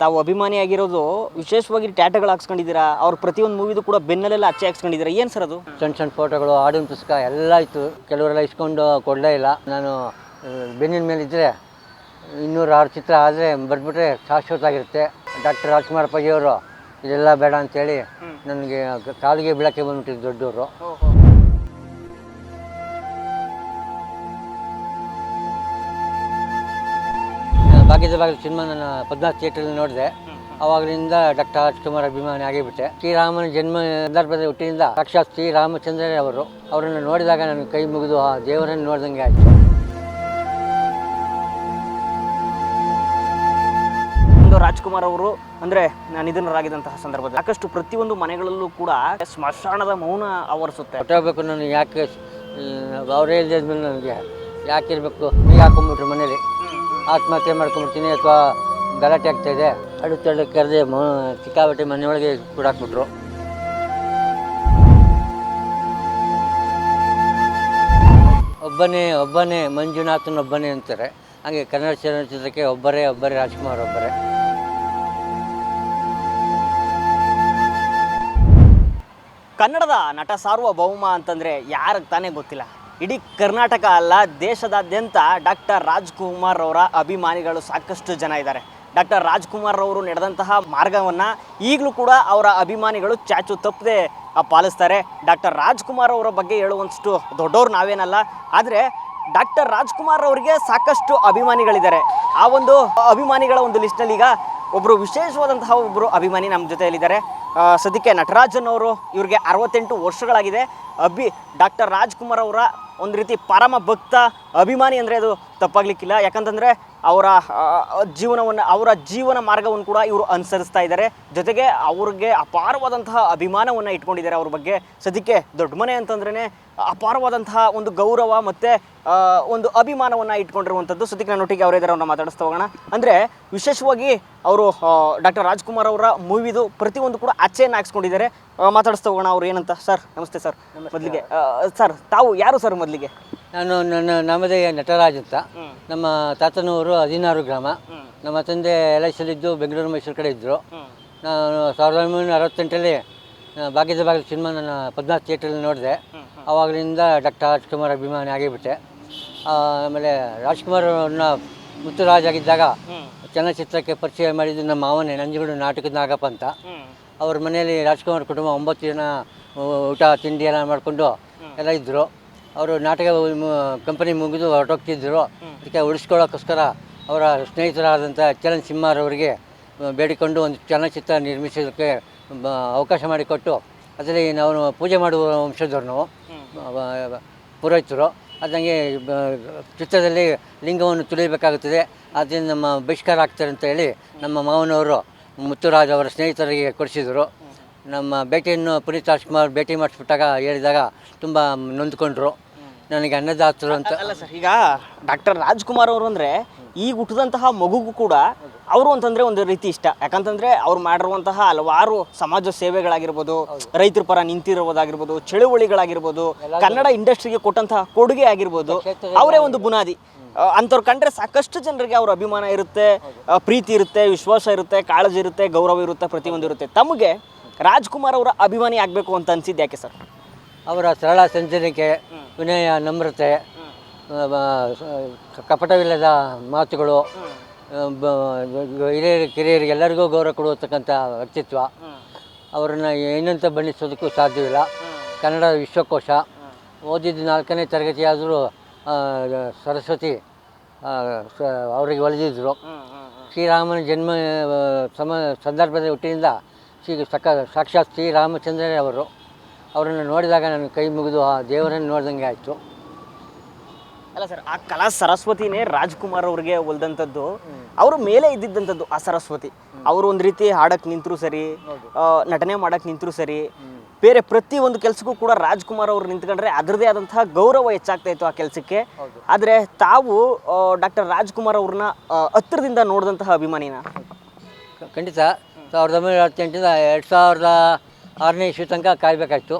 ತಾವು ಅಭಿಮಾನಿಯಾಗಿರೋದು ವಿಶೇಷವಾಗಿ ಟ್ಯಾಟಗಳು ಹಾಕ್ಸ್ಕೊಂಡಿದ್ದೀರಾ? ಅವ್ರ ಪ್ರತಿಯೊಂದು ಮೂವಿದು ಕೂಡ ಬೆನ್ನಲ್ಲೆಲ್ಲ ಅಚ್ಚೆ ಹಾಕ್ಸ್ಕೊಂಡಿದ್ದೀರಾ? ಏನು ಸರ್ ಅದು? ಸಣ್ಣ ಸಣ್ಣ ಫೋಟೋಗಳು ಹಾಡಿನ ಪುಸ್ತಕ ಎಲ್ಲ ಇತ್ತು ಕೆಲವರೆಲ್ಲ ಇಸ್ಕೊಂಡು ಕೊಡಲೇ ಇಲ್ಲ. ನಾನು ಬೆನ್ನಿನ ಮೇಲೆ ಇದ್ದರೆ ಇನ್ನೂರು ಆರು ಚಿತ್ರ ಆದರೆ ಬರ್ಬಿಟ್ರೆ ಶಾಶ್ವತ ಆಗಿರುತ್ತೆ ಡಾಕ್ಟರ್ ರಾಜ್ಕುಮಾರ್ ಪಜಿಯವರು ಇದೆಲ್ಲ ಬೇಡ ಅಂತೇಳಿ ನನಗೆ ಕಾಲಿಗೆ ಬೀಳಕ್ಕೆ ಬಂದ್ಬಿಟ್ಟಿದ್ದು ದೊಡ್ಡವರು ಭಾಗ್ಯದ ಭಾಗದ ಸಿನಿಮಾ ನನ್ನ ಪದ್ನಾಥ್ ಥಿಯೇಟ್ರಲ್ಲಿ ನೋಡಿದೆ. ಅವಾಗಲಿಂದ ಡಾಕ್ಟರ್ ರಾಜ್ಕುಮಾರ್ ಅಭಿಮಾನಿ ಆಗಿಬಿಟ್ಟೆ. ಶ್ರೀರಾಮನ ಜನ್ಮ ಸಂದರ್ಭದ ಹುಟ್ಟಿನಿಂದ ಸಾಕ್ಷಾತ್ ಶ್ರೀರಾಮಚಂದ್ರರೇ ಅವರು. ಅವರನ್ನು ನೋಡಿದಾಗ ನನಗೆ ಕೈ ಮುಗಿದು ಆ ದೇವರನ್ನು ನೋಡಿದಂಗೆ ಆಯಿತು. ಒಂದು ರಾಜ್ಕುಮಾರ್ ಅವರು ಅಂದರೆ ನಿಧನರಾಗಿದ್ದಂತಹ ಸಂದರ್ಭದಲ್ಲಿ ಸಾಕಷ್ಟು ಪ್ರತಿಯೊಂದು ಮನೆಗಳಲ್ಲೂ ಕೂಡ ಸ್ಮಶಾನದ ಮೌನ ಆವರಿಸುತ್ತೆ. ಹೊಟ್ಟೋಗ್ಬೇಕು ನಾನು ಯಾಕೆ? ಅವರೇ ಇಲ್ಲದ್ಮೇಲೆ ನನಗೆ. ಯಾಕೆ ಇರಬೇಕು ಈಗ ಹಾಕೊಂಡ್ಬಿಟ್ರು ಮನೇಲಿ. ಆತ್ಮಹತ್ಯೆ ಮಾಡ್ಕೊಂಬಿಡ್ತೀನಿ ಅಥವಾ ಗಲಾಟೆ ಆಗ್ತಾ ಇದೆ? ಅಡುತ್ತಡೆ ಕರೆದೆ ಮ ಸಿಕ್ಕಾಬಟ್ಟೆ ಮನೆಯೊಳಗೆ ಕೂಡಾಕ್ಬಿಟ್ರು ಒಬ್ಬನೇ ಒಬ್ಬನೇ, ಮಂಜುನಾಥನ ಒಬ್ಬನೇ ಅಂತಾರೆ. ಹಾಗೆ ಕನ್ನಡ ಚಲನಚಿತ್ರಕ್ಕೆ ಒಬ್ಬರೇ ಒಬ್ಬರೇ, ರಾಜ್ಕುಮಾರ್ ಒಬ್ಬರೇ. ಕನ್ನಡದ ನಟ ಸಾರ್ವಭೌಮ ಅಂತಂದರೆ ಯಾರಿಗೆ ತಾನೇ ಗೊತ್ತಿಲ್ಲ. ಇಡೀ ಕರ್ನಾಟಕ ಅಲ್ಲ, ದೇಶದಾದ್ಯಂತ ಡಾಕ್ಟರ್ ರಾಜ್ಕುಮಾರ್ ಅವರ ಅಭಿಮಾನಿಗಳು ಸಾಕಷ್ಟು ಜನ ಇದ್ದಾರೆ. ಡಾಕ್ಟರ್ ರಾಜ್ಕುಮಾರ್ ಅವರು ನಡೆದಂತಹ ಮಾರ್ಗವನ್ನು ಈಗಲೂ ಕೂಡ ಅವರ ಅಭಿಮಾನಿಗಳು ಚಾಚು ತಪ್ಪದೆ ಪಾಲಿಸ್ತಾರೆ. ಡಾಕ್ಟರ್ ರಾಜ್ಕುಮಾರ್ ಅವರ ಬಗ್ಗೆ ಹೇಳುವಷ್ಟು ದೊಡ್ಡವ್ರು ನಾವೇನಲ್ಲ, ಆದರೆ ಡಾಕ್ಟರ್ ರಾಜ್ಕುಮಾರ್ ಅವರಿಗೆ ಸಾಕಷ್ಟು ಅಭಿಮಾನಿಗಳಿದ್ದಾರೆ. ಆ ಒಂದು ಅಭಿಮಾನಿಗಳ ಒಂದು ಲಿಸ್ಟ್ನಲ್ಲಿ ಈಗ ಒಬ್ಬರು ವಿಶೇಷವಾದಂತಹ ಒಬ್ಬರು ಅಭಿಮಾನಿ ನಮ್ಮ ಜೊತೆಯಲ್ಲಿದ್ದಾರೆ. ಸದ್ಯಕ್ಕೆ ನಟರಾಜನ್ ಅವರು ಇವ್ರಿಗೆ ಅರವತ್ತೆಂಟು ವರ್ಷಗಳಾಗಿದೆ. ಅಭಿ, ಡಾಕ್ಟರ್ ರಾಜ್ಕುಮಾರ್ ಅವರ ಒಂದು ರೀತಿ ಪರಮ ಭಕ್ತ ಅಭಿಮಾನಿ ಅಂದರೆ ಅದು ತಪ್ಪಾಗ್ಲಿಕ್ಕಿಲ್ಲ. ಯಾಕಂತಂದರೆ ಅವರ ಜೀವನವನ್ನು, ಅವರ ಜೀವನ ಮಾರ್ಗವನ್ನು ಕೂಡ ಇವರು ಅನುಸರಿಸ್ತಾ ಇದ್ದಾರೆ. ಜೊತೆಗೆ ಅವ್ರಿಗೆ ಅಪಾರವಾದಂತಹ ಅಭಿಮಾನವನ್ನು ಇಟ್ಕೊಂಡಿದ್ದಾರೆ ಅವ್ರ ಬಗ್ಗೆ. ಸದ್ಯಕ್ಕೆ ದೊಡ್ಡ ಮನೆ ಅಂತಂದ್ರೇ ಅಪಾರವಾದಂತಹ ಒಂದು ಗೌರವ ಮತ್ತು ಒಂದು ಅಭಿಮಾನವನ್ನು ಇಟ್ಕೊಂಡಿರುವಂಥದ್ದು. ಸದ್ಯಕ್ಕೆ ನನ್ನೊಟ್ಟಿಗೆ ಅವರಿದ್ದಾರೆ ಅವ್ರನ್ನ ಮಾತಾಡಿಸ್ತಾ ಹೋಗೋಣ. ಅಂದರೆ ವಿಶೇಷವಾಗಿ ಅವರು ಡಾಕ್ಟರ್ ರಾಜ್ಕುಮಾರ್ ಅವರ ಮೂವಿದು ಪ್ರತಿಯೊಂದು ಕೂಡ ಅಚ್ಚೆಯನ್ನು ಹಾಕ್ಸ್ಕೊಂಡಿದ್ದಾರೆ. ಮಾತಾಡಿಸ್ತಾ ಹೋಗೋಣ ಅವ್ರು ಏನಂತ. ಸರ್ ನಮಸ್ತೆ ಸರ್. ಮೊದಲಿಗೆ ಸರ್ ತಾವು ಯಾರು ಸರ್ ಮೊದಲಿಗೆ? ನಾನು ನನ್ನ ನಮ್ಮದೇ ನಟರಾಜ್ ಅಂತ. ನಮ್ಮ ತಾತನವರು ಹದಿನಾರು ಗ್ರಾಮ. ನಮ್ಮ ತಂದೆ ಎಲ್ ಐ ಸಿಲಿದ್ದು ಬೆಂಗಳೂರು ಮೈಸೂರು ಕಡೆ ಇದ್ದರು ನಾನು ಸಾವಿರದ ಒಂಬೈನೂರ ಅರವತ್ತೆಂಟರಲ್ಲಿ ಭಾಗ್ಯದ ಬಾಗಿಲು ಸಿನಿಮಾ ನನ್ನ ಪದ್ನಾಥ್ ಥಿಯೇಟ್ರಲ್ಲಿ ನೋಡಿದೆ. ಆವಾಗಲಿಂದ ಡಾಕ್ಟರ್ ರಾಜ್ಕುಮಾರ್ ಅಭಿಮಾನಿ ಆಗಿಬಿಟ್ಟೆ. ಆಮೇಲೆ ರಾಜ್ಕುಮಾರ್ ಅವ್ರನ್ನ ಮುತ್ತುರಾಜ್ ಆಗಿದ್ದಾಗ ಚಲನಚಿತ್ರಕ್ಕೆ ಪರಿಚಯ ಮಾಡಿದ್ದು ನಮ್ಮ ಮಾವನೇ ನಂಜುಗೂಡು ನಾಟಕದ ನಾಗಪ್ಪ ಅಂತ. ಅವ್ರ ಮನೆಯಲ್ಲಿ ರಾಜ್ಕುಮಾರ್ ಕುಟುಂಬ ಒಂಬತ್ತು ಜನ ಊಟ ತಿಂಡಿ ಎಲ್ಲ ಮಾಡಿಕೊಂಡು ಎಲ್ಲ ಇದ್ದರು ಅವರು ನಾಟಕ ಕಂಪನಿ ಮುಗಿದು ಹೊರಟೋಗ್ತಿದ್ದರು ಅದಕ್ಕೆ ಉಳಿಸ್ಕೊಳ್ಳೋಕ್ಕೋಸ್ಕರ ಅವರ ಸ್ನೇಹಿತರಾದಂಥ ಚಲನ್ ಸಿಂಹಾರವರಿಗೆ ಬೇಡಿಕೊಂಡು ಒಂದು ಚಲನಚಿತ್ರ ನಿರ್ಮಿಸೋದಕ್ಕೆ ಅವಕಾಶ ಮಾಡಿಕೊಟ್ಟು ಅದರಲ್ಲಿ ನಾವು ಪೂಜೆ ಮಾಡುವ ವಂಶದವ್ರು ನಾವು ಪುರೋಹಿತರು. ಅದಂಗೆ ಚಿತ್ರದಲ್ಲಿ ಲಿಂಗವನ್ನು ತುಳಿಬೇಕಾಗುತ್ತದೆ. ಅದರಿಂದ ನಮ್ಮ ಬಹಿಷ್ಕಾರ ಆಗ್ತಾರೆ ಅಂತ ಹೇಳಿ ನಮ್ಮ ಮಾವನವರು ಮುತ್ತುರಾಜ್ ಅವರ ಸ್ನೇಹಿತರಿಗೆ ಕೊಡಿಸಿದರು. ನಮ್ಮ ಭೇಟಿಯನ್ನು ಪುನೀತ್ ರಾಜ್ಕುಮಾರ್ ಭೇಟಿ ಮಾಡಿಸ್ಬಿಟ್ಟಾಗ ಹೇಳಿದಾಗ ತುಂಬ ನೊಂದ್ಕೊಂಡ್ರು. ನನಗೆ ಅನ್ನದಾತರು ಅಂತ. ಅಲ್ಲ ಸರ್ ಈಗ ಡಾಕ್ಟರ್ ರಾಜ್ಕುಮಾರ್ ಅವರು ಅಂದರೆ ಈಗ ಹುಟ್ಟಿದಂತಹ ಮಗುಗೂ ಕೂಡ ಅವರು ಅಂತಂದರೆ ಒಂದು ರೀತಿ ಇಷ್ಟ. ಯಾಕಂತಂದರೆ ಅವ್ರು ಮಾಡಿರುವಂತಹ ಹಲವಾರು ಸಮಾಜ ಸೇವೆಗಳಾಗಿರ್ಬೋದು ರೈತರ ಪರ ನಿಂತಿರುವುದಾಗಿರ್ಬೋದು ಚಳುವಳಿಗಳಾಗಿರ್ಬೋದು ಕನ್ನಡ ಇಂಡಸ್ಟ್ರಿಗೆ ಕೊಟ್ಟಂತಹ ಕೊಡುಗೆ ಆಗಿರ್ಬೋದು ಅವರೇ ಒಂದು ಬುನಾದಿ. ಅಂಥವ್ರು ಕಂಡ್ರೆ ಸಾಕಷ್ಟು ಜನರಿಗೆ ಅವ್ರ ಅಭಿಮಾನ ಇರುತ್ತೆ ಪ್ರೀತಿ ಇರುತ್ತೆ, ವಿಶ್ವಾಸ ಇರುತ್ತೆ, ಕಾಳಜಿ ಇರುತ್ತೆ, ಗೌರವ ಇರುತ್ತೆ, ಪ್ರತಿಯೊಂದು ಇರುತ್ತೆ. ತಮಗೆ ರಾಜ್ಕುಮಾರ್ ಅವರ ಅಭಿಮಾನಿ ಆಗಬೇಕು ಅಂತ ಅನಿಸಿದ್ದು ಯಾಕೆ ಸರ್? ಅವರ ಸರಳ ಸಂಚನಿಕೆ ವಿನಯ, ನಮ್ರತೆ ಕಪಟವಿಲ್ಲದ ಮಾತುಗಳು ಹಿರಿಯರು, ಕಿರಿಯರಿಗೆ ಎಲ್ಲರಿಗೂ ಗೌರವ ಕೊಡುವತಕ್ಕಂಥ ವ್ಯಕ್ತಿತ್ವ. ಅವರನ್ನು ಏನಂತ ಬಣ್ಣಿಸೋದಕ್ಕೂ ಸಾಧ್ಯವಿಲ್ಲ. ಕನ್ನಡ ವಿಶ್ವಕೋಶ. ಓದಿದ್ದು ನಾಲ್ಕನೇ ತರಗತಿಯಾದರೂ ಸರಸ್ವತಿ ಅವರಿಗೆ ಒಲಿದಿದ್ದರು ಶ್ರೀರಾಮನ ಜನ್ಮ ಸಮ ಸಂದರ್ಭದ ಹುಟ್ಟಿನಿಂದ ಶ್ರೀ ಸಕ ಸಾಕ್ಷಾತ್ ಶ್ರೀರಾಮಚಂದ್ರನೇ ಅವರು. ಅವರನ್ನು ನೋಡಿದಾಗ ನಾನು ಕೈ ಮುಗಿದು ಆ ದೇವರನ್ನು ನೋಡ್ದಂಗೆ ಆಯಿತು. ಅಲ್ಲ ಸರ್ ಆ ಕಲಾ ಸರಸ್ವತಿನೇ ರಾಜ್ಕುಮಾರ್ ಅವ್ರಿಗೆ ಒಲ್ದಂಥದ್ದು ಅವರು ಮೇಲೆ ಇದ್ದಿದ್ದಂಥದ್ದು ಆ ಸರಸ್ವತಿ. ಅವರು ಒಂದು ರೀತಿ ಹಾಡಕ್ಕೆ ನಿಂತರು ಸರಿ ನಟನೆ ಮಾಡಕ್ಕೆ ನಿಂತರು ಸರಿ ಬೇರೆ ಪ್ರತಿ ಒಂದು ಕೆಲಸಕ್ಕೂ ಕೂಡ ರಾಜ್ಕುಮಾರ್ ಅವರು ನಿಂತ್ಕೊಂಡ್ರೆ ಅದರದೇ ಆದಂತಹ ಗೌರವ ಹೆಚ್ಚಾಗ್ತಾ ಇತ್ತು ಆ ಕೆಲಸಕ್ಕೆ. ಆದರೆ ತಾವು ಡಾಕ್ಟರ್ ರಾಜ್ಕುಮಾರ್ ಅವ್ರನ್ನ ಹತ್ತಿರದಿಂದ ನೋಡಿದಂತಹ ಅಭಿಮಾನಿನ? ಖಂಡಿತ. ಸಾವಿರದ ಒಂಬೈನೂರ ಹತ್ತೆಂಟಿಂದ ಎರಡು ಸಾವಿರದ ಆರನೇ ಇಸ್ವಿ ತನಕ ಕಾಯಬೇಕಾಯ್ತು.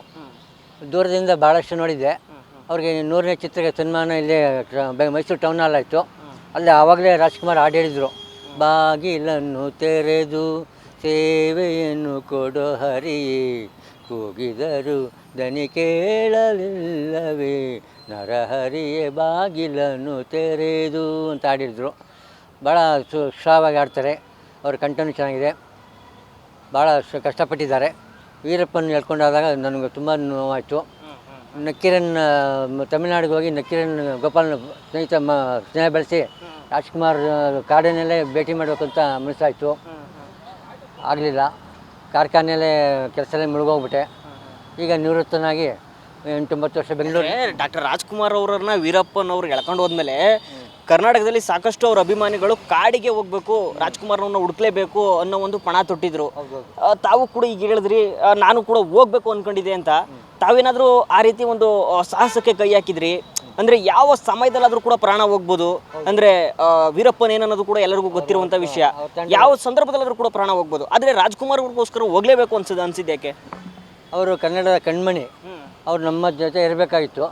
ದೂರದಿಂದ ಭಾಳಷ್ಟು ನೋಡಿದ್ದೆ. ಅವ್ರಿಗೆ ನೂರನೇ ಚಿತ್ರಕ್ಕೆ ಸನ್ಮಾನ ಇಲ್ಲಿ ಮೈಸೂರು ಟೌನ್ ಹಾಲ್ ಆಯಿತು. ಅಲ್ಲಿ ಆವಾಗಲೇ ರಾಜ್ಕುಮಾರ್ ಹಾಡು ಹೇಳಿದರು. ಬಾಗಿಲನ್ನು ತೆರೆದು ಸೇವೆಯನ್ನು ಕೊಡೋ ಹರಿಯೇ ಕೂಗಿದರು ದನಿ ಕೇಳಲಿಲ್ಲವೇ. ನರಹರಿಯೇ ಬಾಗಿಲನ್ನು ತೆರೆದು ಅಂತ ಆಡಿದ್ರು ಭಾಳ ಸುಶ್ರಾವಾಗಿ ಆಡ್ತಾರೆ ಅವ್ರ ಕಂಠನೂ ಚೆನ್ನಾಗಿದೆ. ಭಾಳ ಸು ಕಷ್ಟಪಟ್ಟಿದ್ದಾರೆ. ವೀರಪ್ಪನ ಹೇಳ್ಕೊಂಡಾದಾಗ ನನಗೆ ತುಂಬ ನೋವಾಯಿತು. ನಕ್ಕೀರನ್ ತಮಿಳ್ನಾಡಿಗೆ ಹೋಗಿ ನಕ್ಕೀರನ್ ಗೋಪಾಲನ ಸ್ನೇಹಿತ ಮ ಸ್ನೇಹ ಬೆಳೆಸಿ ರಾಜ್ಕುಮಾರ್ ಕಾಡಿನಲ್ಲೇ ಭೇಟಿ ಮಾಡಬೇಕಂತ ಮನಸ್ಸಾಯಿತು. ಆಗಲಿಲ್ಲ. ಕಾರ್ಖಾನೆಯಲ್ಲೇ ಕೆಲಸದಲ್ಲಿ ಮುಳುಗೋಗ್ಬಿಟ್ಟೆ. ಈಗ ನಿವೃತ್ತನಾಗಿ ಎಂಟೊಂಬತ್ತು ವರ್ಷ ಬೆಂಗಳೂರು ಡಾಕ್ಟರ್ ರಾಜ್ಕುಮಾರ್ ಅವರನ್ನ ವೀರಪ್ಪನ್ ಅವ್ರು ಎಳ್ಕೊಂಡು ಹೋದ್ಮೇಲೆ ಕರ್ನಾಟಕದಲ್ಲಿ ಸಾಕಷ್ಟು ಅವ್ರ ಅಭಿಮಾನಿಗಳು ಕಾಡಿಗೆ ಹೋಗ್ಬೇಕು ರಾಜ್ಕುಮಾರ್ನವ್ರನ್ನ ಹುಡುಕ್ಲೇಬೇಕು ಅನ್ನೋ ಒಂದು ಪಣ ತೊಟ್ಟಿದ್ರು. ತಾವು ಕೂಡ ಈಗ ಹೇಳಿದ್ರಿ ನಾನು ಕೂಡ ಹೋಗ್ಬೇಕು ಅನ್ಕೊಂಡಿದ್ದೆ ಅಂತ. ತಾವೇನಾದ್ರೂ ಆ ರೀತಿ ಒಂದು ಸಾಹಸಕ್ಕೆ ಕೈ ಹಾಕಿದ್ರಿ? ಅಂದ್ರೆ ಯಾವ ಸಮಯದಲ್ಲಾದ್ರೂ ಕೂಡ ಪ್ರಾಣ ಹೋಗ್ಬೋದು. ಅಂದ್ರೆ ವೀರಪ್ಪನ ಏನನ್ನೋದು ಕೂಡ ಎಲ್ಲರಿಗೂ ಗೊತ್ತಿರುವಂತ ವಿಷಯ. ಯಾವ ಸಂದರ್ಭದಲ್ಲಾದ್ರೂ ಕೂಡ ಪ್ರಾಣ ಹೋಗ್ಬೋದು. ಆದ್ರೆ ರಾಜ್ಕುಮಾರ್ ಅವ್ರಿಗೋಸ್ಕರ ಹೋಗ್ಲೇಬೇಕು ಅನ್ಸದ ಅನ್ಸಿದ್ಯಾಕೆ ಅವರು ಕನ್ನಡದ ಕಣ್ಮಣಿ. ಅವ್ರು ನಮ್ಮ ಜೊತೆ ಇರಬೇಕಾಗಿತ್ತು.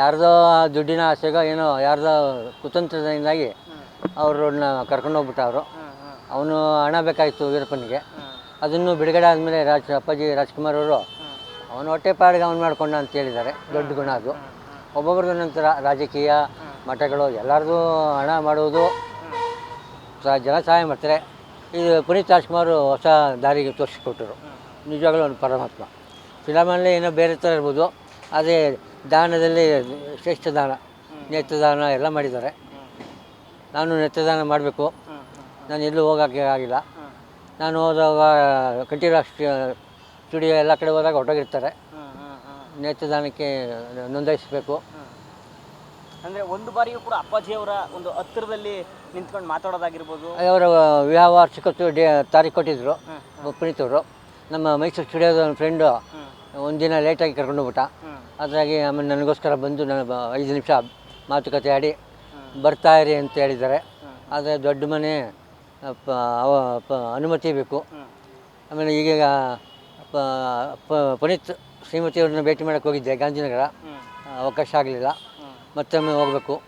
ಯಾರ್ದೋ ದುಡ್ಡಿನ ಆಸೆಗೋ ಏನೋ ಯಾರ್ದೋ ಕುತಂತ್ರದಿಂದಾಗಿ ಅವ್ರನ್ನ ಕರ್ಕೊಂಡು ಹೋಗ್ಬಿಟ್ಟವ್ರು. ಅವನು ಹಣ ಬೇಕಾಗಿತ್ತು ವೀರಪ್ಪನಿಗೆ. ಅದನ್ನು ಬಿಡುಗಡೆ ಆದಮೇಲೆ ರಾಜ್ ಅಪ್ಪಾಜಿ ರಾಜ್ಕುಮಾರ್ ಅವರು ಅವನು ಹೊಟ್ಟೆ ಪಾಡಿಗೆ ಅವ್ನು ಮಾಡ್ಕೊಂಡ ಅಂತ ಹೇಳಿದ್ದಾರೆ. ದೊಡ್ಡ ಗುಣ ಅದು. ಒಬ್ಬೊಬ್ರದ್ದು ನಂತರ ರಾಜಕೀಯ ಮಠಗಳು ಎಲ್ಲರದು ಹಣ ಮಾಡುವುದು. ಸಹ ಜನ ಸಹಾಯ ಮಾಡ್ತಾರೆ. ಇದು ಪುನೀತ್ ರಾಜ್ಕುಮಾರ್ ಹೊಸ ದಾರಿಗೆ ತೋರಿಸಿಕೊಟ್ಟರು ನಿಜವಾಗಲೂ ಒಂದು ಪರಮಾತ್ಮ. ಫಿಲಮಲ್ಲಿ ಏನೋ ಬೇರೆ ಥರ ಇರ್ಬೋದು. ಅದೇ ದಾನದಲ್ಲಿ ಶ್ರೇಷ್ಠ ದಾನ ನೇತ್ರದಾನ ಎಲ್ಲ ಮಾಡಿದ್ದಾರೆ. ನಾನು ನೇತ್ರದಾನ ಮಾಡಬೇಕು. ನಾನು ಎಲ್ಲೂ ಹೋಗೋಕ್ಕೆ ಆಗಿಲ್ಲ. ನಾನು ಹೋದಾಗ ಕಂಠೀರ ಸ್ಟುಡಿಯೋ ಎಲ್ಲ ಕಡೆ ಹೋದಾಗ ಹೊರಟೋಗಿರ್ತಾರೆ. ನೇತ್ರದಾನಕ್ಕೆ ನೋಂದಾಯಿಸಬೇಕು. ಅಂದರೆ ಒಂದು ಬಾರಿಯೂ ಕೂಡ ಅಪ್ಪಾಜಿಯವರ ಒಂದು ಹತ್ತಿರದಲ್ಲಿ ನಿಂತ್ಕೊಂಡು ಮಾತಾಡೋದಾಗಿರ್ಬೋದು. ಅವರ ವಿವಾಹ ವಾರ್ಷಿಕೋತ್ಸವ ಡೇ ತಾರೀಕು ಕೊಟ್ಟಿದ್ದರು ಪುನೀತ್ ಅವರು. ನಮ್ಮ ಮೈಸೂರು ಸ್ಟುಡಿಯೋದ ಒಂದು ಫ್ರೆಂಡು ಒಂದಿನ ಲೇಟಾಗಿ ಕರ್ಕೊಂಡು ಹೋಗ್ಬಿಟ್ಟ. ಅದ್ರಾಗಿ ಆಮೇಲೆ ನನಗೋಸ್ಕರ ಬಂದು ನಾನು ಐದು ನಿಮಿಷ ಮಾತುಕತೆ ಆಡಿ ಬರ್ತಾ ಇರಿ ಅಂತ ಹೇಳಿದ್ದಾರೆ. ಆದರೆ ದೊಡ್ಡ ಮನೆ ಅನುಮತಿ ಬೇಕು. ಆಮೇಲೆ ಈಗೀಗ ಪ- ಪ- ಅವ್ರನ್ನ ಭೇಟಿ ಮಾಡಕ್ಕೆ ಹೋಗಿದ್ದೆ ಗಾಂಧಿನಗರ. ಅವಕಾಶ ಆಗಲಿಲ್ಲ. ಮತ್ತೊಮ್ಮೆ ಹೋಗಬೇಕು.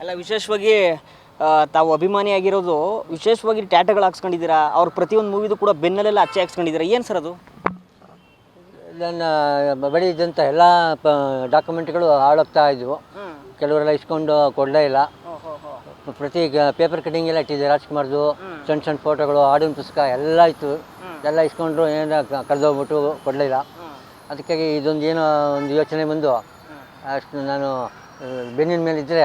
ಅಲ್ಲ ವಿಶೇಷವಾಗಿ ತಾವು ತಾವು ಅಭಿಮಾನಿಯಾಗಿರೋದು ವಿಶೇಷವಾಗಿ ಟ್ಯಾಟಗಳು ಹಾಕ್ಸ್ಕೊಂಡಿದ್ದೀರಾ? ಅವ್ರ ಪ್ರತಿಯೊಂದು ಮೂವಿದು ಕೂಡ ಬೆನ್ನಲ್ಲೆಲ್ಲ ಅಚ್ಚೆ ಹಾಕ್ಸ್ಕೊಂಡಿದ್ದೀರಾ? ಏನು ಸರ್ ಅದು? ನನ್ನ ಬಳಿ ಇದ್ದಂಥ ಎಲ್ಲ ಪ ಡಾಕ್ಯುಮೆಂಟ್ಗಳು ಹಾಳಾಗ್ತಾ ಇದ್ವು. ಕೆಲವರೆಲ್ಲ ಇಸ್ಕೊಂಡು ಕೊಡಲೇ ಇಲ್ಲ. ಪ್ರತಿ ಪೇಪರ್ ಕಟಿಂಗ್ ಎಲ್ಲ ಇಟ್ಟಿದ್ದೆ ರಾಜ್ಕುಮಾರ್ದು. ಸಣ್ಣ ಸಣ್ಣ ಫೋಟೋಗಳು ಹಾಡಿನ ಪುಸ್ತಕ ಎಲ್ಲ ಇತ್ತು. ಎಲ್ಲ ಇಸ್ಕೊಂಡ್ರು ಏನೋ ಕಳೆದೋಗ್ಬಿಟ್ಟು ಕೊಡಲಿಲ್ಲ ಅದಕ್ಕಾಗಿ ಇದೊಂದು ಏನೋ ಒಂದು ಯೋಚನೆ ಬಂದು ಅಷ್ಟು ನಾನು ಬೆನ್ನಿನ ಮೇಲೆ ಇದ್ದರೆ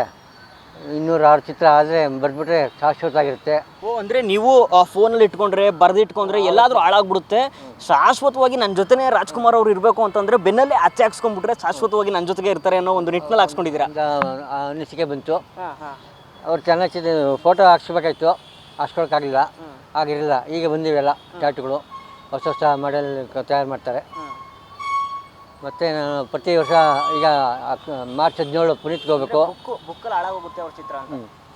ಇನ್ನೂರು ಆರು ಚಿತ್ರ ಆದರೆ ಬರ್ಬಿಟ್ರೆ ಶಾಶ್ವತ ಆಗಿರುತ್ತೆ ಓ ಅಂದರೆ ನೀವು ಫೋನಲ್ಲಿ ಇಟ್ಕೊಂಡ್ರೆ ಬರೆದಿಟ್ಕೊಂಡ್ರೆ ಎಲ್ಲಾದರೂ ಹಾಳಾಗ್ಬಿಡುತ್ತೆ. ಶಾಶ್ವತವಾಗಿ ನನ್ನ ಜೊತೆನೇ ರಾಜ್ಕುಮಾರ್ ಅವ್ರು ಇರಬೇಕು ಅಂತಂದರೆ ಬೆನ್ನಲ್ಲೇ ಅಚ್ಚೆ ಹಾಕ್ಸ್ಕೊಂಡ್ಬಿಟ್ರೆ ಶಾಶ್ವತವಾಗಿ ನನ್ನ ಜೊತೆಗೆ ಇರ್ತಾರೆ ಅನ್ನೋ ಒಂದು ನಿಟ್ಟಿನಲ್ಲಿ ಹಾಕ್ಸ್ಕೊಂಡಿದ್ದೀರಾ? ಅನಿಸಿಕೆ ಬಂತು. ಅವ್ರು ಚೆನ್ನಾಗಿ ಫೋಟೋ ಹಾಕ್ಸ್ಬೇಕಾಯ್ತು. ಹಾಕ್ಸ್ಕೊಳಕ್ಕಾಗಲಿಲ್ಲ. ಆಗಿರಲಿಲ್ಲ. ಈಗ ಬಂದಿವೆಲ್ಲ ಚಾಟ್ಗಳು. ಹೊಸ ಹೊಸ ಮಾಡೆಲ್ ತಯಾರು ಮಾಡ್ತಾರೆ. ಮತ್ತು ನಾನು ಪ್ರತಿ ವರ್ಷ ಈಗ ಅಕ್- ಮಾರ್ಚ್ ಹದಿನೇಳು ಪುನೀತ್ಗೆ ಹೋಗ್ಬೇಕು. ಬುಕ್ಕು ಬುಕ್ಕಲ್ಲಿ ಹಾಳಾಗೋಗುತ್ತೆ ಅವ್ರ ಚಿತ್ರ ಅಂತ.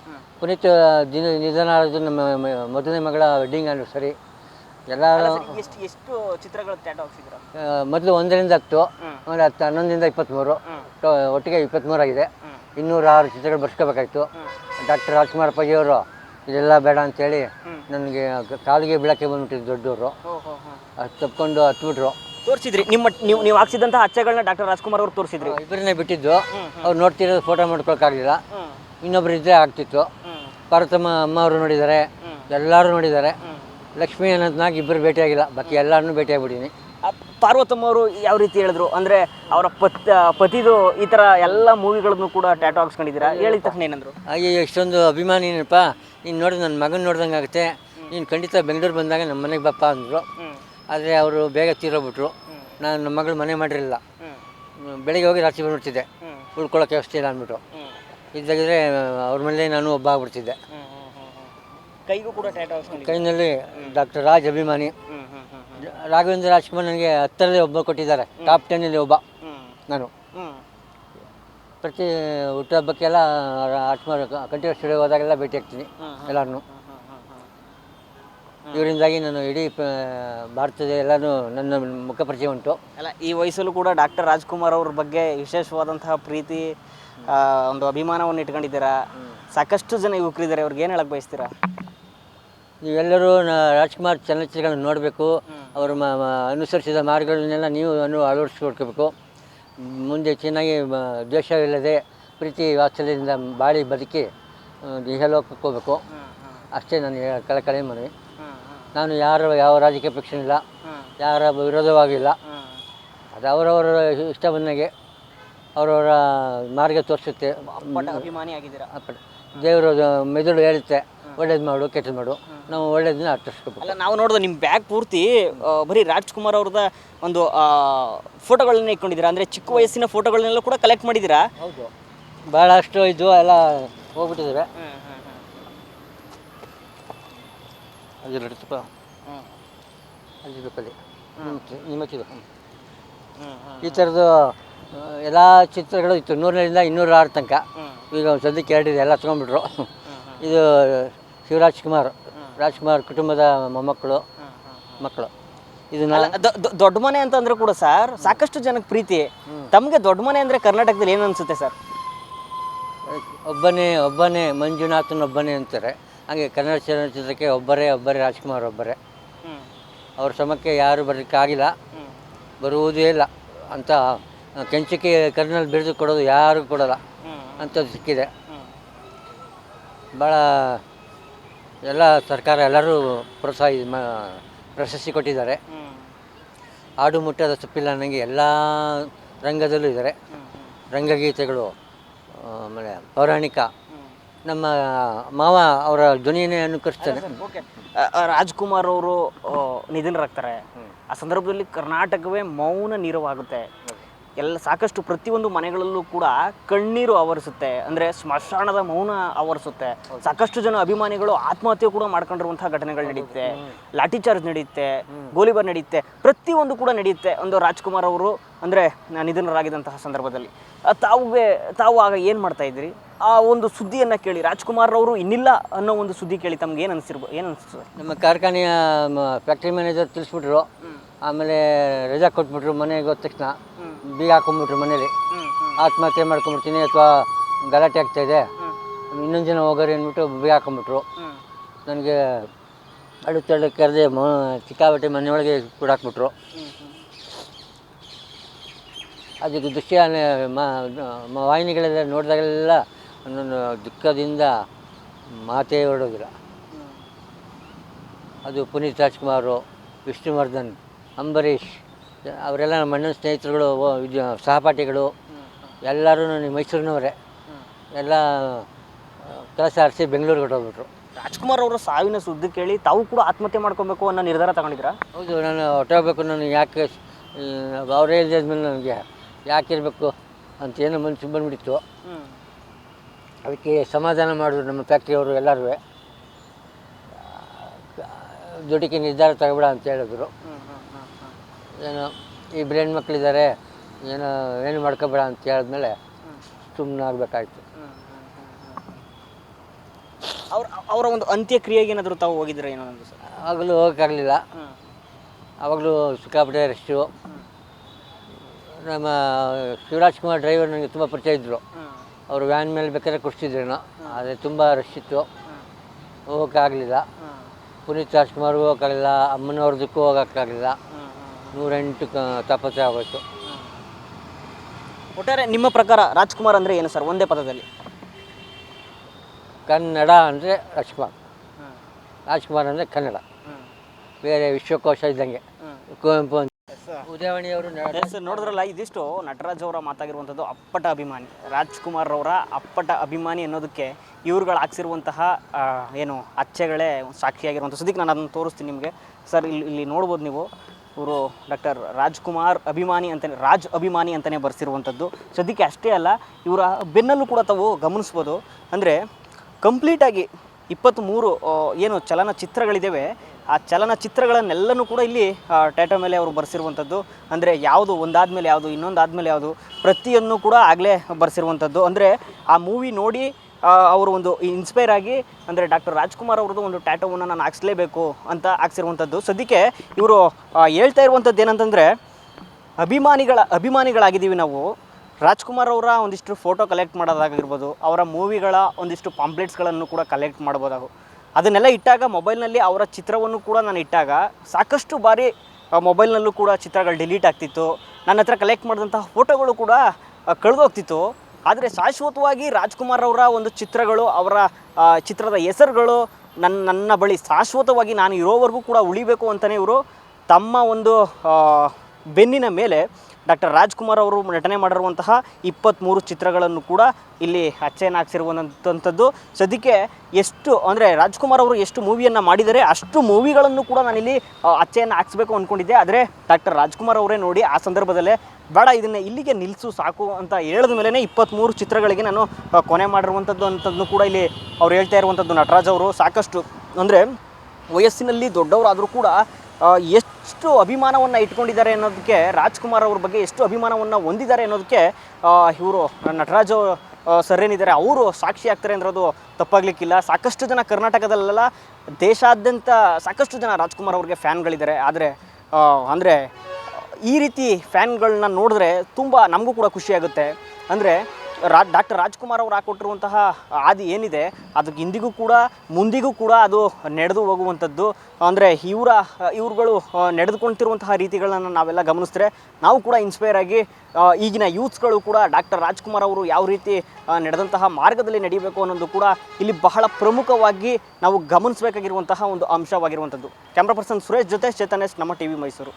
ಹ್ಮ್. ಪುನೀತ್ ದಿನ ನಿಧನ ಆಗೋದು ನಮ್ಮ ಮ- ಮೊದಲನೇ ಮಗಳ ವೆಡ್ಡಿಂಗ್ ಆ್ಯನಿವರ್ಸರಿ ಎಲ್ಲ ಎಷ್ಟು ಎಷ್ಟು ಚಿತ್ರಗಳು ಟ್ಯಾಟೋ ಹಾಕ್ಸಿದ್ರ ಮೊದಲು ಒಂದರಿಂದ ಹತ್ತು ಆಮೇಲೆ ಹತ್ತು ಹನ್ನೊಂದರಿಂದ ಇಪ್ಪತ್ತ್ಮೂರು ಟೊ- ಒಟ್ಟಿಗೆ ಇಪ್ಪತ್ತ್ಮೂರಾಗಿದೆ ಇನ್ನೂರ ಆರು ಚಿತ್ರಗಳು ಬರ್ಸ್ಕೋಬೇಕಾಯ್ತು. ಡಾಕ್ಟರ್ ರಾಜ್ಕುಮಾರ್ ಅಪ್ಪಾಜಿಯವರು ಇದೆಲ್ಲ ಬೇಡ ಅಂತೇಳಿ ನನಗೆ ಕಾಲಿಗೆ ಬೀಳಕ್ಕೆ ಬಂದ್ಬಿಟ್ಟಿದ್ದು ದೊಡ್ಡವರು. ಅದು ತಪ್ಕೊಂಡು ಹತ್ಬಿಟ್ರು ತೋರಿಸಿದ್ರಿ. ನಿಮ್ಮ ನೀವು ನೀವು ಹಾಕ್ಸಿದಂತಹ ಹಚ್ಚೆಗಳನ್ನ ಡಾಕ್ಟರ್ ರಾಜ್ಕುಮಾರ್ ಅವ್ರು ತೋರಿಸಿದ್ರಿ. ಇಬ್ಬರನ್ನೇ ಬಿಟ್ಟಿದ್ದು. ಅವ್ರು ನೋಡ್ತಿರೋದು ಫೋಟೋ ಮಾಡ್ಕೊಳಕ್ಕಾಗಲಿಲ್ಲ. ಇನ್ನೊಬ್ರು ಇದ್ದರೆ ಆಗ್ತಿತ್ತು. ಪಾರ್ವತಮ್ಮ ಅಮ್ಮ ಅವರು ನೋಡಿದ್ದಾರೆ ಎಲ್ಲರೂ ನೋಡಿದ್ದಾರೆ. ಲಕ್ಷ್ಮೀ ಅನಂತನಾಗ್ ಇಬ್ಬರು ಭೇಟಿಯಾಗಿಲ್ಲ ಬಾಕಿ ಎಲ್ಲರನ್ನೂ ಭೇಟಿಯಾಗ್ಬಿಟ್ಟಿನಿ ಪಾರ್ವತಮ್ಮ ಅವರು ಯಾವ ರೀತಿ ಹೇಳಿದ್ರು? ಅಂದ್ರೆ ಅವರ ಪತ್ ಪತಿದು ಈ ಥರ ಎಲ್ಲ ಮೂವಿಗಳನ್ನು ಕೂಡ ಟ್ಯಾಟೋ ಹಾಕ್ಸ್ಕೊಂಡಿದ್ದೀರಾ? ಹೇಳಿದ ತಕ್ಷಣ ಏನಂದ್ರು? ಅಯ್ಯೋ ಎಷ್ಟೊಂದು ಅಭಿಮಾನಿನಪ್ಪ ನೀನು ನೋಡಿದ್ರೆ ನನ್ನ ಮಗನ ನೋಡ್ದಂಗೆ ಆಗುತ್ತೆ ನೀನು ಖಂಡಿತ ಬೆಂಗಳೂರು ಬಂದಾಗ ನಮ್ಮ ಮನೆಗೆ ಬಪ್ಪ ಅಂದರು. ಆದರೆ ಅವರು ಬೇಗ ತೀರೋಗ್ಬಿಟ್ರು ನಾನು ನಮ್ಮ ಮಗಳು ಮನೆ ಮಾಡಿರಲಿಲ್ಲ ಬೆಳಿಗ್ಗೆ ಹೋಗಿ ರಾತ್ರಿ ಬಂದ್ಬಿಡ್ತಿದ್ದೆ ಉಳ್ಕೊಳ್ಳೋಕೆ ವ್ಯವಸ್ಥೆ ಇಲ್ಲ ಅಂದ್ಬಿಟ್ಟು ಇದ್ದಾಗಿದ್ರೆ ಅವ್ರ ಮೇಲೆ ನಾನು ಒಬ್ಬ ಆಗ್ಬಿಡ್ತಿದ್ದೆ ಕೈಗೂ ಕೂಡ ಕೈನಲ್ಲಿ ಡಾಕ್ಟರ್ ರಾಜ್ ಅಭಿಮಾನಿ ರಾಘವೇಂದ್ರ ರಾಜ್ಕುಮಾರ್ ನನಗೆ ಹತ್ತರಲ್ಲಿ ಒಬ್ಬ ಕೊಟ್ಟಿದ್ದಾರೆ ಟಾಪ್ ಟೆನ್ನಲ್ಲಿ ಒಬ್ಬ ನಾನು ಪ್ರತಿ ಹುಟ್ಟುಹಬ್ಬಕ್ಕೆಲ್ಲ ರಾಜ್ಕುಮಾರ್ ಕಂಟಿನ್ಯೂಸ್ ಸ್ಟುಡಿಯೋ ಹೋದಾಗೆಲ್ಲ ಭೇಟಿ ಆಗ್ತೀನಿ ಎಲ್ಲರನ್ನು ಇವರಿಂದಾಗಿ ನಾನು ಇಡೀ ಪ- ಭಾರತದ ಎಲ್ಲನೂ ನನ್ನ ಮುಖ ಪರಿಚಯ ಉಂಟು. ಅಲ್ಲ ಈ ವಯಸ್ಸಲ್ಲೂ ಕೂಡ ಡಾಕ್ಟರ್ ರಾಜ್ಕುಮಾರ್ ಅವ್ರ ಬಗ್ಗೆ ವಿಶೇಷವಾದಂತಹ ಪ್ರೀತಿ ಆ, ಒಂದು ಅಭಿಮಾನವನ್ನು ಇಟ್ಕೊಂಡಿದ್ದೀರಾ? ಸಾಕಷ್ಟು ಜನ ಯುವಕರಿದ್ದಾರೆ ಅವ್ರಿಗೆ ಏನು ಹೇಳಕ್ ಬಯಸ್ತೀರಾ? ನೀವೆಲ್ಲರೂ ನ- ರಾಜ್ಕುಮಾರ್ ಚಲನಚಿತ್ರಗಳನ್ನು ನೋಡಬೇಕು. ಅವರು ಅನುಸರಿಸಿದ ಮಾರ್ಗಗಳನ್ನೆಲ್ಲ ನೀವು ಅನು ಅಳವಡಿಸ್ಕೊಡ್ಕೋಬೇಕು. ಮುಂದೆ ಚೆನ್ನಾಗಿ ಮ- ದ್ವೇಷವಿಲ್ಲದೆ ಪ್ರೀತಿ ವಾತ್ಸಲ್ಯದಿಂದ ಬಾಳಿ ಬದುಕಿ ಆ, ಇಹಲೋಕಕ್ಕೆ ಹೋಗ್ಬೇಕು. ಅಷ್ಟೇ ನಾನು ಕಳಕಳಿ ಮನವಿ. ನಾನು ಯಾರ ಯಾವ ರಾಜಕೀಯ ಪಕ್ಷನಿಲ್ಲ ಯಾರ ವಿರೋಧವಾಗಿಲ್ಲ. ಅದು ಅವರವರ ಇಷ್ಟ ಬಂದಾಗೆ ಅವರವರ ಮಾರ್ಗ ತೋರಿಸುತ್ತೆ. ದೇವರ ಅಭಿಮಾನಿ ಆಗಿದ್ದೀರಾ? ಅಪ್ಪಟ. ದೇವರು ಮೆದುಳು ಹೇಳುತ್ತೆ ಒಳ್ಳೇದು ಮಾಡು ಕೆಟ್ಟದ್ದು ಮಾಡು. ನಾವು ಒಳ್ಳೇದನ್ನ ಅರ್ಥಿಸ್ಕೋಬೇಕು ಅಲ್ಲ ನಾವು ನೋಡಿದ ನಿಮ್ಮ ಬ್ಯಾಗ್ ಪೂರ್ತಿ ಬರೀ ರಾಜ್ಕುಮಾರ್ ಅವ್ರದ ಒಂದು ಫೋಟೋಗಳನ್ನ ಇಟ್ಕೊಂಡಿದ್ದೀರಾ? ಅಂದರೆ ಚಿಕ್ಕ ವಯಸ್ಸಿನ ಫೋಟೋಗಳನ್ನೆಲ್ಲ ಕೂಡ ಕಲೆಕ್ಟ್ ಮಾಡಿದ್ದೀರಾ? ಹೌದು. ಭಾಳಷ್ಟು ಇದು ಎಲ್ಲ ಹೋಗ್ಬಿಟ್ಟಿದ್ದಾರೆ ಅಲ್ಲಿ ಬೇಕಲ್ಲಿ. ನಿಮ್ಮಕ್ಕಿದು ಈ ಥರದ್ದು ಎಲ್ಲ ಚಿತ್ರಗಳು ಇತ್ತು. ನೂರರಿಂದ ಇನ್ನೂರ ಆರು ತನಕ. ಈಗ ಒಂದು ಸದ್ಯಕ್ಕೆ ಎರಡಿದೆ ಎಲ್ಲ ತೊಗೊಂಡ್ಬಿಟ್ರು. ಇದು ಶಿವರಾಜ್ ಕುಮಾರ್. ರಾಜ್ಕುಮಾರ್ ಕುಟುಂಬದ ಮೊಮ್ಮಕ್ಕಳು ಮಕ್ಕಳು. ಇದು ದೊಡ್ಡ ಮನೆ ಅಂತಂದ್ರೆ ಕೂಡ ಸರ್ ಸಾಕಷ್ಟು ಜನಕ್ಕೆ ಪ್ರೀತಿ. ತಮಗೆ ದೊಡ್ಡ ಮನೆ ಅಂದ್ರೆ ಕರ್ನಾಟಕದಲ್ಲಿ ಏನು ಅನಿಸುತ್ತೆ ಸರ್? ಒಬ್ಬನೇ ಒಬ್ಬನೇ ಮಂಜುನಾಥನ ಒಬ್ಬನೇ ಅಂತಾರೆ. ಹಾಗೆ ಕನ್ನಡ ಚಲನಚಿತ್ರಕ್ಕೆ ಒಬ್ಬರೇ ಒಬ್ಬರೇ ರಾಜ್ಕುಮಾರ್ ಒಬ್ಬರೇ. ಅವ್ರ ಸಮಕ್ಕೆ ಯಾರು ಬರಲಿಕ್ಕಾಗಿಲ್ಲ ಬರುವುದೇ ಇಲ್ಲ. ಅಂತ ಕೆಂಚಕ್ಕೆ ಕರ್ನಲ್ ಬಿರಿದು ಕೊಡೋದು ಯಾರು ಕೊಡೋಲ್ಲ. ಅಂತ ಸಿಕ್ಕಿದೆ. ಭಾಳ ಎಲ್ಲ ಸರ್ಕಾರ ಎಲ್ಲರೂ ಪ್ರೋತ್ಸಾಹ ಮಾ ಪ್ರಶಸ್ತಿ ಕೊಟ್ಟಿದ್ದಾರೆ. ಆಡು ಮುಟ್ಟದ ತಪ್ಪಿಲ್ಲ ನನಗೆ ಎಲ್ಲ ರಂಗದಲ್ಲೂ ಇದ್ದಾರೆ. ರಂಗಗೀತೆಗಳು ಆಮೇಲೆ ಪೌರಾಣಿಕ ನಮ್ಮ ಮಾವ ಅವರ ಧ್ವನಿಯನ್ನೇ ಅನುಕರಿಸ್ತಾನೆ. ಓಕೆ. ರಾಜ್ಕುಮಾರ್ ಅವರು ನಿಧನರಾಗ್ತಾರೆ. ಆ ಸಂದರ್ಭದಲ್ಲಿ ಕರ್ನಾಟಕವೇ ಮೌನ ನೀರವಾಗುತ್ತೆ. ಎಲ್ಲ ಸಾಕಷ್ಟು ಪ್ರತಿಯೊಂದು ಮನೆಗಳಲ್ಲೂ ಕೂಡ ಕಣ್ಣೀರು ಆವರಿಸುತ್ತೆ. ಅಂದ್ರೆ ಸ್ಮಶಾನದ ಮೌನ ಆವರಿಸುತ್ತೆ. ಸಾಕಷ್ಟು ಜನ ಅಭಿಮಾನಿಗಳು ಆತ್ಮಹತ್ಯೆ ಕೂಡ ಮಾಡ್ಕೊಂಡಿರುವಂತಹ ಘಟನೆಗಳು ನಡೆಯುತ್ತೆ ಲಾಠಿ ಚಾರ್ಜ್ ನಡೆಯುತ್ತೆ ಗೋಲಿಬಾರ್ ನಡೆಯುತ್ತೆ ಪ್ರತಿಯೊಂದು ಕೂಡ ನಡೆಯುತ್ತೆ ಒಂದು ರಾಜ್ಕುಮಾರ್ ಅವರು ಅಂದ್ರೆ ನಿಧನರಾಗಿದ್ದಂತಹ ಸಂದರ್ಭದಲ್ಲಿ. ತಾವೇ ತಾವುಗೆ ತಾವು ಆಗ ಏನು ಮಾಡ್ತಾ ಇದ್ರಿ? ಆ ಒಂದು ಸುದ್ದಿಯನ್ನು ಕೇಳಿ. ರಾಜ್ಕುಮಾರ್ ಅವರು ಇನ್ನಿಲ್ಲ ಅನ್ನೋ ಒಂದು ಸುದ್ದಿ ಕೇಳಿ ತಮ್ಗೆ ಏನು ಅನಿಸಿರ್ಬೋ ಏನು ಅನಿಸ್ತದೆ ನಮ್ಮ ಕಾರ್ಖಾನೆಯ ಫ್ಯಾಕ್ಟ್ರಿ ಮ್ಯಾನೇಜರ್ ತಿಳಿಸ್ಬಿಟ್ರು. ಆಮೇಲೆ ರಜಾ ಕೊಟ್ಬಿಟ್ರು ಮನೆಗೆ ಹೋದ ತಕ್ಷಣ. ಬೀಗ ಹಾಕೊಂಡ್ಬಿಟ್ರು ಮನೇಲಿ. ಆತ್ಮಹತ್ಯೆ ಮಾಡ್ಕೊಂಬಿಡ್ತೀನಿ ಅಥವಾ ಗಲಾಟೆ ಆಗ್ತಾ ಇದೆ ಇನ್ನೊಂದು ಜನ ಹೋಗೋರು ಅಂದ್ಬಿಟ್ಟು ಬೀಗ ಹಾಕೊಂಡ್ಬಿಟ್ರು ನನಗೆ ಅಡುತ್ತಳ್ಳು ಕರೆದೆ ಮ ಸಿಕ್ಕಾಬಟ್ಟೆ ಮನೆಯೊಳಗೆ ಕೂಡಾಕ್ಬಿಟ್ರು ಅದಕ್ಕೆ ದೃಶ್ಯ ಮ ವಾಹಿನಿಗಳೆಲ್ಲ ನೋಡಿದಾಗಲೆಲ್ಲ ನನ್ನ ದುಃಖದಿಂದ ಮಾತೇ ಹೊರಡೋದಿಲ್ಲ ಅದು ಪುನೀತ್ ರಾಜ್ಕುಮಾರು ವಿಷ್ಣುವರ್ಧನ್ ಅಂಬರೀಷ್. ಅವರೆಲ್ಲ ನಮ್ಮ ಅಣ್ಣನ ಸ್ನೇಹಿತರುಗಳು ಓ- ಇದು ಸಹಪಾಠಿಗಳು ಎಲ್ಲರೂ ನನಗೆ ಮೈಸೂರಿನವರೇ. ಎಲ್ಲ ಕೆಲಸ ಆರಿಸಿ ಬೆಂಗಳೂರಿಗೆ ಹೊರಟೋಗ್ಬಿಟ್ರು. ರಾಜ್ಕುಮಾರ್ ಅವರ ಸಾವಿನ ಸುದ್ದಿ ಕೇಳಿ ತಾವು ಕೂಡ ಆತ್ಮಹತ್ಯೆ ಮಾಡ್ಕೋಬೇಕು ಅನ್ನೋ ನಿರ್ಧಾರ ತಗೊಂಡಿದ್ರಾ ಹೌದು ನಾನು ಹೊಟ್ಟೋಗ್ಬೇಕು ನಾನು ಯಾಕೆ ಅವರೇ ಇಲ್ದಾದ್ಮೇಲೆ ನನಗೆ ಯಾಕೆ ಇರಬೇಕು ಅಂತ ಏನು ಮನಸ್ಸು ಬಂದುಬಿಟ್ಟಿತ್ತು. ಅದಕ್ಕೆ ಸಮಾಧಾನ ಮಾಡಿದ್ರು ನಮ್ಮ ಫ್ಯಾಕ್ಟ್ರಿಯವರು ಎಲ್ಲರೂ. ದುಡಿಕೆ ನಿರ್ಧಾರ ತಗೋಬೇಡ ಅಂತ ಹೇಳಿದ್ರು. ಏನೋ ಇಬ್ಬರು ಹೆಣ್ಮಕ್ಳಿದ್ದಾರೆ ಏನೋ ಏನು ಮಾಡ್ಕೋಬೇಡ ಅಂತ ಹೇಳಿದ್ಮೇಲೆ ಸುಮ್ಮನೆ ಆಗಬೇಕಾಯ್ತು. ಅವ್ರ ಅವರ ಒಂದು ಅಂತ್ಯಕ್ರಿಯೆಗೆ ಏನಾದರೂ ತಾವು ಹೋಗಿದ್ರೆ ಏನೋ ಒಂದು ಸರ್ ಆಗಲೂ ಹೋಗೋಕ್ಕಾಗಲಿಲ್ಲ. ಆವಾಗಲೂ ಸಿಕ್ಕಾಪಟ್ಟೆ ರಶ್ಶು ನಮ್ಮ ಶಿವರಾಜ್ ಕುಮಾರ್ ಡ್ರೈವರ್ ನನಗೆ ತುಂಬ ಪರಿಚಯ ಇದ್ದರು ಅವರು ವ್ಯಾನ್ ಮೇಲೆ ಬೇಕಾದ್ರೆ ಕೊಡ್ತಿದ್ರೇನೋ ಆದರೆ ತುಂಬ ರಶ್ ಇತ್ತು. ಹೋಗೋಕ್ಕಾಗಲಿಲ್ಲ. ಪುನೀತ್ ರಾಜ್ಕುಮಾರ್ಗೂ ಹೋಗೋಕ್ಕಾಗಲಿಲ್ಲ. ಅಮ್ಮನವ್ರದಕ್ಕೂ ಹೋಗೋಕ್ಕಾಗಲಿಲ್ಲ. ನೂರೆಂಟು ಕ ತಪಸ್ಸೆ ಆಗೋಯ್ತು. ಒಟ್ಟಾರೆ ನಿಮ್ಮ ಪ್ರಕಾರ ರಾಜ್ಕುಮಾರ್ ಅಂದರೆ ಏನು ಸರ್ ಒಂದೇ ಪದದಲ್ಲಿ? ಕನ್ನಡ ಅಂದರೆ ರಾಜ್ಕುಮಾರ್. ರಾಜ್ಕುಮಾರ್ ಅಂದರೆ ಕನ್ನಡ. ಬೇರೆ ವಿಶ್ವಕೋಶ ಇದ್ದಂಗೆ. ಕುವೆಂಪು ಅಂತ. ಉದಯವಾಣಿಯವರು ಸರ್. ನೋಡಿದ್ರಲ್ಲ ಇದಿಷ್ಟು ನಟರಾಜ್ ಅವರ ಮಾತಾಗಿರುವಂಥದ್ದು ಅಪ್ಪಟ ಅಭಿಮಾನಿ. ರಾಜ್ಕುಮಾರ್ ಅವರ ಅಪ್ಪಟ ಅಭಿಮಾನಿ ಅನ್ನೋದಕ್ಕೆ ಇವ್ರುಗಳು ಹಾಕ್ಸಿರುವಂತಹ ಏನು ಅಚ್ಚೆಗಳೇ ಸಾಕ್ಷಿಯಾಗಿರುವಂಥ ಸದ್ಯಕ್ಕೆ ನಾನು ಅದನ್ನು ತೋರಿಸ್ತೀನಿ ನಿಮಗೆ. ಸರ್ ಇಲ್ಲಿ ಇಲ್ಲಿ ನೋಡ್ಬೋದು ನೀವು. ಇವರು ಡಾಕ್ಟರ್ ರಾಜ್ಕುಮಾರ್ ಅಭಿಮಾನಿ ಅಂತಲೇ ರಾಜ್ ಅಭಿಮಾನಿ ಅಂತಲೇ ಬರ್ಸಿರುವಂಥದ್ದು. ಸದ್ಯಕ್ಕೆ ಅಷ್ಟೇ ಅಲ್ಲ ಇವರ ಬೆನ್ನಲ್ಲೂ ಕೂಡ ತಾವು ಗಮನಿಸ್ಬೋದು. ಅಂದರೆ ಕಂಪ್ಲೀಟಾಗಿ ಇಪ್ಪತ್ತ್ಮೂರು ಏನು ಚಲನಚಿತ್ರಗಳಿದ್ದಾವೆ ಆ ಚಲನಚಿತ್ರಗಳನ್ನೆಲ್ಲನೂ ಕೂಡ ಇಲ್ಲಿ ಆ, ಟ್ಯಾಟೋ ಮೇಲೆ ಅವರು ಬರ್ಸಿರುವಂಥದ್ದು. ಅಂದರೆ ಯಾವುದು ಒಂದಾದ್ಮೇಲೆ ಯಾವುದು ಇನ್ನೊಂದಾದ್ಮೇಲೆ ಯಾವುದು ಪ್ರತಿಯೊಂದು ಕೂಡ ಆಗಲೇ ಬರ್ಸಿರುವಂಥದ್ದು. ಅಂದರೆ ಆ ಮೂವಿ ನೋಡಿ ಅವರು ಒಂದು ಇನ್ಸ್ಪೈರ್ ಆಗಿ, ಅಂದರೆ ಡಾಕ್ಟರ್ ರಾಜ್ಕುಮಾರ್ ಅವ್ರದ್ದು ಒಂದು ಟ್ಯಾಟೋವನ್ನು ನಾನು ಹಾಕ್ಸ್ಲೇಬೇಕು ಅಂತ ಹಾಕ್ಸಿರುವಂಥದ್ದು. ಸದ್ಯಕ್ಕೆ ಇವರು ಹೇಳ್ತಾ ಇರುವಂಥದ್ದು ಏನಂತಂದರೆ, ಅಭಿಮಾನಿಗಳ, ಅಭಿಮಾನಿಗಳಾಗಿದ್ದೀವಿ ನಾವು. ರಾಜ್ಕುಮಾರ್ ಅವರ ಒಂದಿಷ್ಟು ಫೋಟೋ ಕಲೆಕ್ಟ್ ಮಾಡೋದಾಗಿರ್ಬೋದು, ಅವರ ಮೂವಿಗಳ ಒಂದಿಷ್ಟು ಪಾಂಪ್ಲೆಟ್ಸ್ಗಳನ್ನು ಕೂಡ ಕಲೆಕ್ಟ್ ಮಾಡ್ಬೋದಾಗು. ಅದನ್ನೆಲ್ಲ ಇಟ್ಟಾಗ ಮೊಬೈಲ್ನಲ್ಲಿ ಅವರ ಚಿತ್ರವನ್ನು ಕೂಡ ನಾನು ಇಟ್ಟಾಗ ಸಾಕಷ್ಟು ಬಾರಿ ಮೊಬೈಲ್ನಲ್ಲೂ ಕೂಡ ಚಿತ್ರಗಳು ಡಿಲೀಟ್ ಆಗ್ತಿತ್ತು. ನನ್ನ ಹತ್ರ ಕಲೆಕ್ಟ್ ಮಾಡಿದಂತಹ ಫೋಟೋಗಳು ಕೂಡ ಕಳೆದೋಗ್ತಿತ್ತು. ಆದರೆ ಶಾಶ್ವತವಾಗಿ ರಾಜ್ಕುಮಾರ್ ಅವರ ಒಂದು ಚಿತ್ರಗಳು, ಅವರ ಚಿತ್ರದ ಹೆಸರುಗಳು ನನ್ನ ನನ್ನ ಬಳಿ ಶಾಶ್ವತವಾಗಿ ನಾನು ಇರೋವರೆಗೂ ಕೂಡ ಉಳಿಬೇಕು ಅಂತಲೇ ಇವರು. ತಮ್ಮ ಒಂದು ಬೆನ್ನಿನ ಮೇಲೆ ಡಾಕ್ಟರ್ ರಾಜ್ಕುಮಾರ್ ಅವರು ನಟನೆ ಮಾಡಿರುವಂತಹ ಇಪ್ಪತ್ತ್ಮೂರು ಚಿತ್ರಗಳನ್ನು ಕೂಡ ಇಲ್ಲಿ ಅಚ್ಚೆಯನ್ನು ಹಾಕ್ಸಿರುವಂಥದ್ದು ಸದ್ಯಕ್ಕೆ ಎಷ್ಟು, ಅಂದರೆ ರಾಜ್ಕುಮಾರ್ ಅವರು ಎಷ್ಟು ಮೂವಿಯನ್ನು ಮಾಡಿದರೆ ಅಷ್ಟು ಮೂವಿಗಳನ್ನು ಕೂಡ ನಾನಿಲ್ಲಿ ಅಚ್ಚೆಯನ್ನು ಹಾಕ್ಸ್ಬೇಕು ಅಂದ್ಕೊಂಡಿದ್ದೆ ಆದರೆ ಡಾಕ್ಟರ್ ರಾಜ್ಕುಮಾರ್ ಅವರೇ ನೋಡಿ ಆ ಸಂದರ್ಭದಲ್ಲೇ ಬೇಡ, ಇದನ್ನು ಇಲ್ಲಿಗೆ ನಿಲ್ಲಿಸು ಸಾಕು ಅಂತ ಹೇಳಿದ ಮೇಲೇ ಇಪ್ಪತ್ತ್ಮೂರು ಚಿತ್ರಗಳಿಗೆ ನಾನು ಕೊನೆ ಮಾಡಿರುವಂಥದ್ದು ಅಂಥದ್ದು ಕೂಡ ಇಲ್ಲಿ ಅವ್ರು ಹೇಳ್ತಾ ಇರುವಂಥದ್ದು ನಟರಾಜ್ ಅವರು. ಸಾಕಷ್ಟು, ಅಂದರೆ ವಯಸ್ಸಿನಲ್ಲಿ ದೊಡ್ಡವರಾದರೂ ಕೂಡ ಎಷ್ಟು ಅಭಿಮಾನವನ್ನು ಇಟ್ಕೊಂಡಿದ್ದಾರೆ ಅನ್ನೋದಕ್ಕೆ, ರಾಜ್ಕುಮಾರ್ ಅವ್ರ ಬಗ್ಗೆ ಎಷ್ಟು ಅಭಿಮಾನವನ್ನು ಹೊಂದಿದ್ದಾರೆ ಅನ್ನೋದಕ್ಕೆ ಇವರು, ನಟರಾಜ್ ಸರ್ ಏನಿದ್ದಾರೆ, ಅವರು ಸಾಕ್ಷಿ ಆಗ್ತಾರೆ ಅದು ತಪ್ಪಾಗ್ಲಿಕ್ಕಿಲ್ಲ. ಸಾಕಷ್ಟು ಜನ ಕರ್ನಾಟಕದಲ್ಲೆಲ್ಲ ದೇಶಾದ್ಯಂತ ಸಾಕಷ್ಟು ಜನ ರಾಜ್ಕುಮಾರ್ ಅವ್ರಿಗೆ ಫ್ಯಾನ್ಗಳಿದ್ದಾರೆ. ಆದರೆ ಅಂದರೆ ಈ ರೀತಿ ಫ್ಯಾನ್ಗಳನ್ನ ನೋಡಿದ್ರೆ ತುಂಬ ನಮಗೂ ಕೂಡ ಖುಷಿಯಾಗುತ್ತೆ. ಅಂದರೆ ರಾ, ಡಾಕ್ಟರ್ ರಾಜ್ಕುಮಾರ್ ಅವರು ಹಾಕೊಟ್ಟಿರುವಂತಹ ಆದಿ ಏನಿದೆ, ಅದಕ್ಕೆ ಇಂದಿಗೂ ಕೂಡ, ಮುಂದಿಗೂ ಕೂಡ ಅದು ನಡೆದು ಹೋಗುವಂಥದ್ದು. ಅಂದರೆ ಇವರ, ಇವ್ರುಗಳು ನಡೆದುಕೊಳ್ತಿರುವಂತಹ ರೀತಿಗಳನ್ನ ನಾವೆಲ್ಲ ಗಮನಿಸಿದ್ರೆ ನಾವು ಕೂಡ ಇನ್ಸ್ಪೈರ್ ಆಗಿ ಈಗಿನ ಯೂತ್ಸ್ಗಳು ಕೂಡ ಡಾಕ್ಟರ್ ರಾಜ್ಕುಮಾರ್ ಅವರು ಯಾವ ರೀತಿ ನಡೆದಂತಹ ಮಾರ್ಗದಲ್ಲಿ ನಡೀಬೇಕು ಅನ್ನೋದು ಕೂಡ ಇಲ್ಲಿ ಬಹಳ ಪ್ರಮುಖವಾಗಿ ನಾವು ಗಮನಿಸಬೇಕಾಗಿರುವಂತಹ ಒಂದು ಅಂಶವಾಗಿರುವಂಥದ್ದು. ಕ್ಯಾಮ್ರಾ ಪರ್ಸನ್ ಸುರೇಶ್ ಜೊತೆ ಚೇತನೇಶ್ ನಮ್ಮ ಟಿ ವಿ ಮೈಸೂರು